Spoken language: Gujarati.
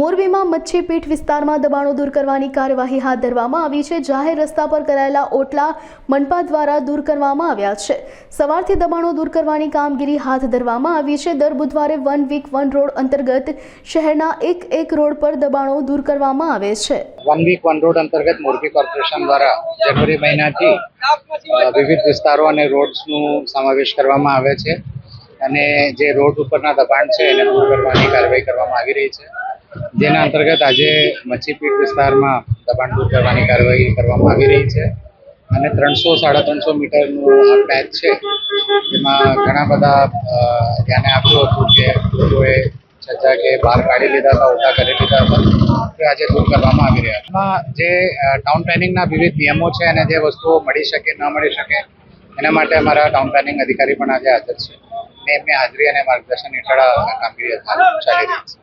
મોરબીમાં મચ્છીપીઠ વિસ્તારમાં દબાણો દૂર કરવાની કાર્યવાહી હાથ ધરવામાં આવી છે. જાહેર રસ્તા પર કરાયેલા ઓટલા મનપા દ્વારા દૂર કરવામાં આવ્યા છે. સવારથી દબાણો દૂર કરવાની કામગીરી હાથ ધરવામાં આવી છે. દર બુધવારે વન વીક વન રોડ અંતર્ગત શહેરના એક એક રોડ પર દબાણો દૂર કરવામાં આવે છે. વન વીક વન રોડ અંતર્ગત મોરબી કોર્પોરેશન દ્વારા જાન્યુઆરી મહિનાથી વિવિધ વિસ્તારો અને રોડ્સનું સમાવેશ કરવામાં આવે છે અને જે રોડ ઉપરના દબાણ છે એને દૂર કરવાની કાર્યવાહી કરવામાં આવી રહી છે. જેના અંતર્ગત આજે મચ્છીપીટ વિસ્તારમાં દબાણ દૂર કરવાની કાર્યવાહી કરવામાં આવી રહી છે. અને ત્રણસો, સાડા ત્રણસો મીટરનું આ પેચ છે, જેમાં ઘણા બધા ધ્યાને આપ્યું હતું કે લોકોએ છજા કે બહાર કાઢી લીધા હતા ઓટા કરી લીધા હતા, તે આજે દૂર કરવામાં આવી રહ્યા એમાં જે ટાઉન પ્લાનિંગના વિવિધ નિયમો છે અને જે વસ્તુઓ મળી શકે, ન મળી શકે, એના માટે અમારા ટાઉન પ્લાનિંગ અધિકારી પણ આજે હાજર છે. એમની હાજરી અને માર્ગદર્શન હેઠળ કામગીરી ચાલી રહી છે.